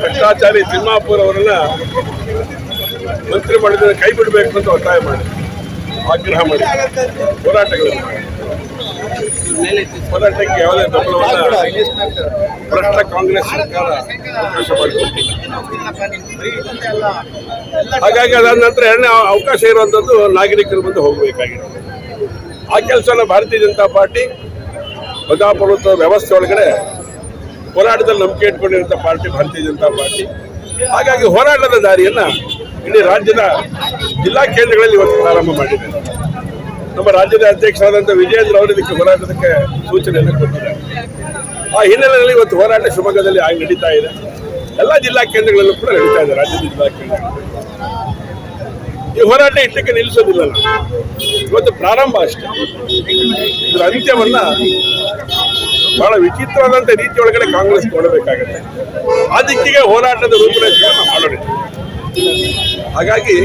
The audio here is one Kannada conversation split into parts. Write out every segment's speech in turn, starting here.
ಭ್ರಷ್ಟಾಚಾರಿ ತಿಮ್ಮಾಪುರ್ ಅವರನ್ನ ಮಂತ್ರಿ ಮಾಡಿದ ಕೈ ಬಿಡಬೇಕು ಅಂತ ಒತ್ತಾಯ ಮಾಡಿ, ಆಗ್ರಹ ಮಾಡಿ, ಹೋರಾಟಗಳು ಹೋರಾಟಕ್ಕೆ ಯಾವುದೇ ಬೆಂಬಲವನ್ನ ಭ್ರಷ್ಟ ಕಾಂಗ್ರೆಸ್ ಸರ್ಕಾರ ಅವಕಾಶ ಮಾಡಿಕೊಟ್ಟಿಲ್ಲ. ಹಾಗಾಗಿ ಅದಾದ ನಂತರ ಎರಡನೇ ಅವಕಾಶ ಇರುವಂಥದ್ದು ನಾಗರಿಕರು ಬಂದು ಹೋಗಬೇಕಾಗಿದೆ. ಆ ಕೆಲಸನ ಭಾರತೀಯ ಜನತಾ ಪಾರ್ಟಿ, ಪ್ರಜಾಪ್ರಭುತ್ವ ವ್ಯವಸ್ಥೆ ಒಳಗಡೆ ಹೋರಾಟದಲ್ಲಿ ನಂಬಿಕೆ ಇಟ್ಕೊಂಡಿರುವಂಥ ಪಾರ್ಟಿ, ಭಾರತೀಯ ಜನತಾ ಪಾರ್ಟಿ. ಹಾಗಾಗಿ ಹೋರಾಟದ ದಾರಿಯನ್ನ ಇಡೀ ರಾಜ್ಯದ ಜಿಲ್ಲಾ ಕೇಂದ್ರಗಳಲ್ಲಿ ಇವತ್ತು ಪ್ರಾರಂಭ ಮಾಡಿದೆ. ನಮ್ಮ ರಾಜ್ಯದ ಅಧ್ಯಕ್ಷರಾದಂಥ ವಿಜಯೇಂದ್ರ ಅವರು ಇದಕ್ಕೆ ಹೋರಾಟದಕ್ಕೆ ಸೂಚನೆಯನ್ನು ಕೊಟ್ಟಿದ್ದಾರೆ. ಆ ಹಿನ್ನೆಲೆಯಲ್ಲಿ ಇವತ್ತು ಹೋರಾಟ ಶಿವಮೊಗ್ಗದಲ್ಲಿ ಆಗಿ ನಡೀತಾ ಇದೆ. ಎಲ್ಲ ಜಿಲ್ಲಾ ಕೇಂದ್ರಗಳಲ್ಲೂ ಕೂಡ ನಡೀತಾ ಇದೆ, ರಾಜ್ಯದ ಜಿಲ್ಲಾ ಕೇಂದ್ರಗಳು ಈ ಹೋರಾಟ ಇಟ್ಟಕ್ಕೆ ನಿಲ್ಲಿಸೋದಿಲ್ಲ ಇವತ್ತು ಪ್ರಾರಂಭ ಅಷ್ಟೇ. ಇದರ ಅಂತ್ಯವನ್ನ ಬಹಳ ವಿಚಿತ್ರವಾದಂಥ ರೀತಿ ಒಳಗಡೆ ಕಾಂಗ್ರೆಸ್ ಕೊಡಬೇಕಾಗತ್ತೆ ಆ ದಿಕ್ಕಿಗೆ ಹೋರಾಟದ ರೂಪುರೇಷೆಯನ್ನು ಮಾಡೋಣ. ಹಾಗಾಗಿ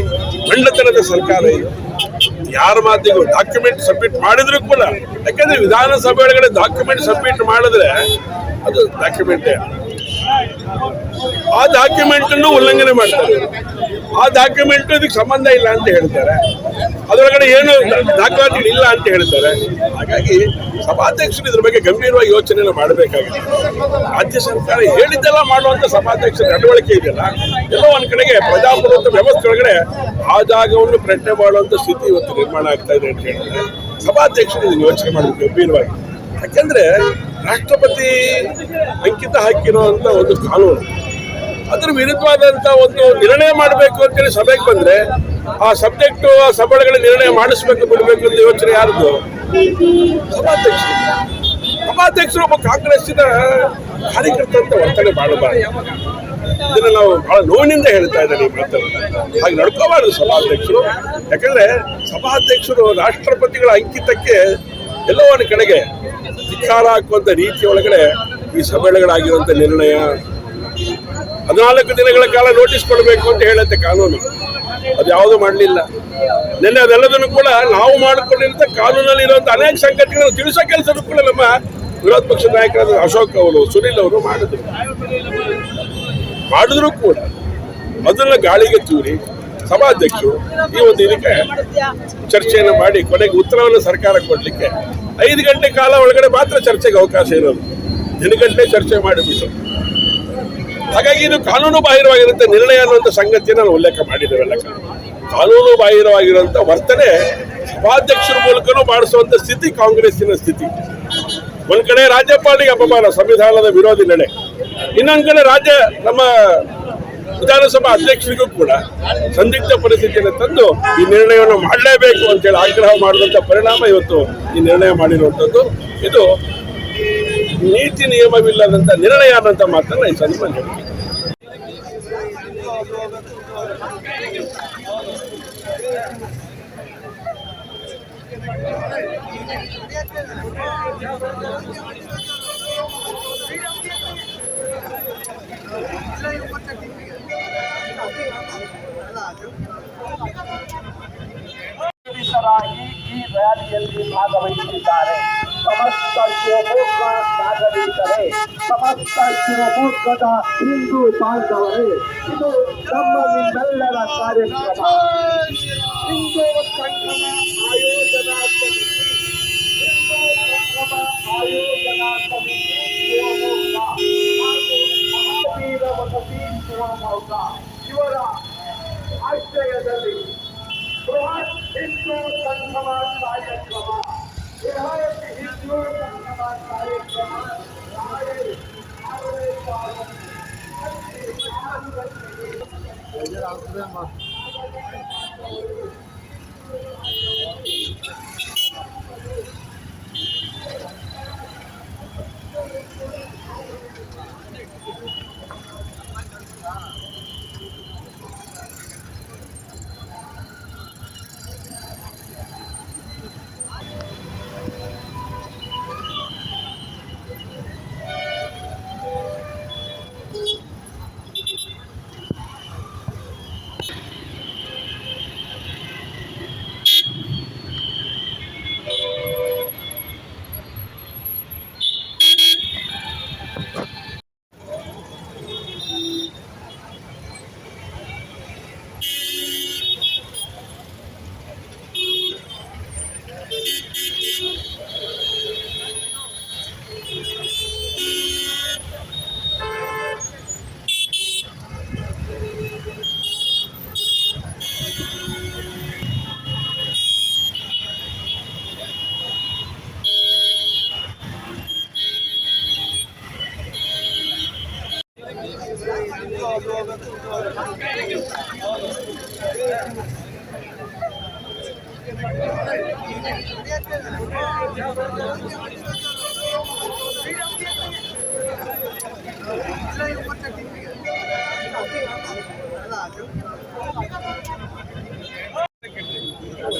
ಮಂಡತನದ ಸರ್ಕಾರ ಇದು. ಯಾರ ಮಾತಿಗೂ ಡಾಕ್ಯುಮೆಂಟ್ ಸಬ್ಮಿಟ್ ಮಾಡಿದ್ರು ಕೂಡ, ಯಾಕಂದ್ರೆ ವಿಧಾನಸಭೆ ಒಳಗಡೆ ಡಾಕ್ಯುಮೆಂಟ್ ಸಬ್ಮಿಟ್ ಮಾಡಿದ್ರೆ ಅದು ಡಾಕ್ಯುಮೆಂಟೇ ಆ ಡಾಕ್ಯುಮೆಂಟ್ ಅನ್ನು ಉಲ್ಲಂಘನೆ ಮಾಡ್ತಾರೆ. ಆ ಡಾಕ್ಯುಮೆಂಟ್ ಇದಕ್ಕೆ ಸಂಬಂಧ ಇಲ್ಲ ಅಂತ ಹೇಳ್ತಾರೆ. ಅದರೊಳಗಡೆ ಏನು ದಾಖಲಾತಿಗಳು ಇಲ್ಲ ಅಂತ ಹೇಳ್ತಾರೆ. ಹಾಗಾಗಿ ಸಭಾಧ್ಯಕ್ಷರು ಇದ್ರ ಬಗ್ಗೆ ಗಂಭೀರವಾಗಿ ಯೋಚನೆ ಮಾಡಬೇಕಾಗಿದೆ. ರಾಜ್ಯ ಸರ್ಕಾರ ಹೇಳಿದ್ದೆಲ್ಲ ಮಾಡುವಂತ ಸಭಾಧ್ಯಕ್ಷರ ನಡವಳಿಕೆ ಇದೆಯಲ್ಲ, ಎಲ್ಲೋ ಒಂದ್ ಕಡೆಗೆ ಪ್ರಜಾಪ್ರಭುತ್ವ ವ್ಯವಸ್ಥೆ ಒಳಗಡೆ ಆ ಜಾಗವನ್ನು ಪ್ರಶ್ನೆ ಮಾಡುವಂತ ಸ್ಥಿತಿ ಇವತ್ತು ನಿರ್ಮಾಣ ಆಗ್ತಾ ಇದೆ ಅಂತ ಹೇಳಿದ್ರೆ ಸಭಾಧ್ಯಕ್ಷರು ಇದನ್ನು ಯೋಚನೆ ಮಾಡಬೇಕು ಗಂಭೀರವಾಗಿ. ಯಾಕೆಂದ್ರೆ ರಾಷ್ಟ್ರಪತಿ ಅಂಕಿತ ಹಾಕಿರುವಂತ ಒಂದು ಕಾನೂನು. ಅದ್ರ ವಿರುದ್ಧವಾದಂತ ಒಂದು ನಿರ್ಣಯ ಮಾಡಬೇಕು ಅಂತೇಳಿ ಸಭೆಗೆ ಬಂದ್ರೆ ಆ ಸಬ್ಜೆಕ್ಟ್, ಆ ಸಭೆಗಳ ನಿರ್ಣಯ ಮಾಡಿಸ್ಬೇಕು, ಬಿಡಬೇಕು ಅಂತ ಯೋಚನೆ ಯಾರದು? ಸಭಾಧ್ಯಕ್ಷರು. ಸಭಾಧ್ಯಕ್ಷರು ಒಬ್ಬ ಕಾಂಗ್ರೆಸ್ಸಿನ ಕಾರ್ಯಕರ್ತ ಅಂತ ವರ್ತನೆ ಮಾಡಬಾರದು. ಇದನ್ನ ನಾವು ಬಹಳ ನೋವಿನಿಂದ ಹೇಳ್ತಾ ಇದ್ದಾರೆ ಈ ಮಾತನ್ನು. ಹಾಗೆ ನಡ್ಕೋಬಾರದು ಸಭಾಧ್ಯಕ್ಷರು. ಯಾಕಂದ್ರೆ ಸಭಾಧ್ಯಕ್ಷರು ರಾಷ್ಟ್ರಪತಿಗಳ ಅಂಕಿತಕ್ಕೆ ಎಲ್ಲೋ ಒಂದು ಕಡೆಗೆ ಧಿಕ್ಕಾರ ಹಾಕುವಂಥ ರೀತಿ ಒಳಗಡೆ ಈ ಸಮ್ಮೇಳನಗಳಾಗಿರುವಂಥ ನಿರ್ಣಯ. ಹದಿನಾಲ್ಕು ದಿನಗಳ ಕಾಲ ನೋಟಿಸ್ ಕೊಡಬೇಕು ಅಂತ ಹೇಳುತ್ತೆ ಕಾನೂನು. ಅದು ಯಾವುದು ಮಾಡಲಿಲ್ಲ. ನಿನ್ನೆ ಅದೆಲ್ಲದನ್ನು ಕೂಡ ನಾವು ಮಾಡಿಕೊಂಡಿರುವಂಥ ಕಾನೂನಲ್ಲಿ ಇರುವಂಥ ಅನೇಕ ಸಂಗತಿಗಳನ್ನು ತಿಳಿಸೋ ಕೆಲಸನೂ ಕೂಡ ನಮ್ಮ ವಿರೋಧ ಪಕ್ಷದ ನಾಯಕರಾದ ಅಶೋಕ್ ಅವರು, ಸುನಿಲ್ ಅವರು ಮಾಡಿದ್ರು. ಮಾಡಿದ್ರು ಕೂಡ ಮೊದಲ ಗಾಳಿಗೆ ತೂರಿ ಸಭಾಧ್ಯಕ್ಷರು ಈ ಒಂದು ಇದಕ್ಕೆ ಚರ್ಚೆಯನ್ನು ಮಾಡಿ, ಕೊನೆಗೆ ಉತ್ತರವನ್ನು ಸರ್ಕಾರ ಕೊಡಲಿಕ್ಕೆ ಐದು ಗಂಟೆ ಕಾಲ ಒಳಗಡೆ ಮಾತ್ರ ಚರ್ಚೆಗೆ ಅವಕಾಶ ಇರೋದು. ದಿನಗಂಟೆ ಚರ್ಚೆ ಮಾಡಿಬಿಟ್ಟು. ಹಾಗಾಗಿ ಇದು ಕಾನೂನು ಬಾಹಿರವಾಗಿರುವಂತ ನಿರ್ಣಯ ಅನ್ನುವಂಥ ಸಂಗತಿಯನ್ನು ನಾವು ಉಲ್ಲೇಖ ಮಾಡಿದ್ದೇವೆಲ್ಲ ಕಾನೂನು ಬಾಹಿರವಾಗಿರುವಂತ ವರ್ತನೆ ಸಭಾಧ್ಯಕ್ಷರ ಮೂಲಕನೂ ಮಾಡಿಸುವಂತ ಸ್ಥಿತಿ ಕಾಂಗ್ರೆಸ್ಸಿನ ಸ್ಥಿತಿ. ಒಂದ್ ಕಡೆ ರಾಜ್ಯಪಾಲಿಗೆ ಅಪಮಾನ, ಸಂವಿಧಾನದ ವಿರೋಧಿ ನಡೆ ಇನ್ನೊಂದ್ ಕಡೆ ರಾಜ್ಯ ನಮ್ಮ ವಿಧಾನಸಭಾ ಅಧ್ಯಕ್ಷರಿಗೂ ಕೂಡ ಸಂದಿಗ್ಧ ಪರಿಸ್ಥಿತಿಯನ್ನು ತಂದು ಈ ನಿರ್ಣಯವನ್ನು ಮಾಡಲೇಬೇಕು ಅಂತೇಳಿ ಆಗ್ರಹ ಮಾಡಿದಂಥ ಪರಿಣಾಮ ಇವತ್ತು ಈ ನಿರ್ಣಯ ಮಾಡಿರುವಂಥದ್ದು ಇದು ನೀತಿ ನಿಯಮವಿಲ್ಲದಂಥ ನಿರ್ಣಯ ಆದಂಥ ಮಾತನ್ನ ಈ ಸಂದರ್ಭದಲ್ಲಿ ಹೇಳ್ತೀನಿ ಪೊಲೀಸರಾಗಿ ಈ ರ್ಯಾಲಿಯಲ್ಲಿ ಭಾಗವಹಿಸಿದ್ದಾರೆ ಸಮಸ್ತ ಶಿವಮೊಗ್ಗ ನಾಗರಿಕರೇ ಸಮಸ್ತ ಶಿವಮೊಗ್ಗದ ಹಿಂದೂ ಬಾಂಧವರೇ ಇದು ನಮ್ಮ ನಿಮ್ಮೆಲ್ಲರ ಕಾರ್ಯಕ್ರಮ ಹಿಂದೂ ಸಂಗಮ ಆಯೋಜನಾ ಸಮಿತಿ ಹಿಂದೂ ಸಂಗಮ ಆಯೋಜನಾ ಸಮಿತಿ ಶಿವಮೊಗ್ಗ ಹಾಗೂ ಮಹಾವೀರ ವಸತಿ ಶಿವಮೊಗ್ಗ ಇವರ ಆಶ್ರಯದಲ್ಲಿ ಬೃಹತ್ ಹಿಂದೂ ಸಂಗಮ ಕಾರ್ಯಕ್ರಮ ಬೃಹತ್ ಹಿಂದೂ ಸಂಗಮ ಕಾರ್ಯಕ್ರಮ ನಾಳೆ ಆರನೇ ತಾರೀಕು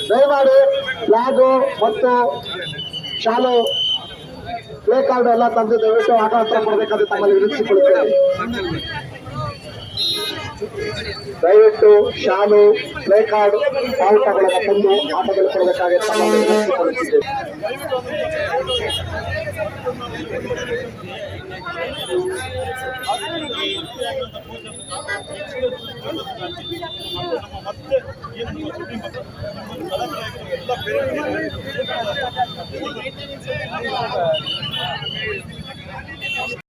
ದಯಮಾಡಿ ಫ್ಲಾಗು ಮತ್ತು ಶಾಲು ಪ್ಲೇ ಕಾರ್ಡ್ ಎಲ್ಲ ತಂದು ದಯವಿಟ್ಟು ಆಟ ಹತ್ರ ಕೊಡಬೇಕಾದ್ರೆ ತಮ್ಮಲ್ಲಿ ವಿನಂತಿಸಿಕೊಳ್ಳುತ್ತೇವೆ ದಯವಿಟ್ಟು ಶಾಲು ಪ್ಲೇ ಕಾರ್ಡ್ ಬಾವುಟಗಳನ್ನು ತಂದು ಕೊಡಬೇಕಾಗಿ ತಮ್ಮಲ್ಲಿ ವಿನಂತಿಸಿಕೊಳ್ಳುತ್ತಿದ್ದೇವೆ.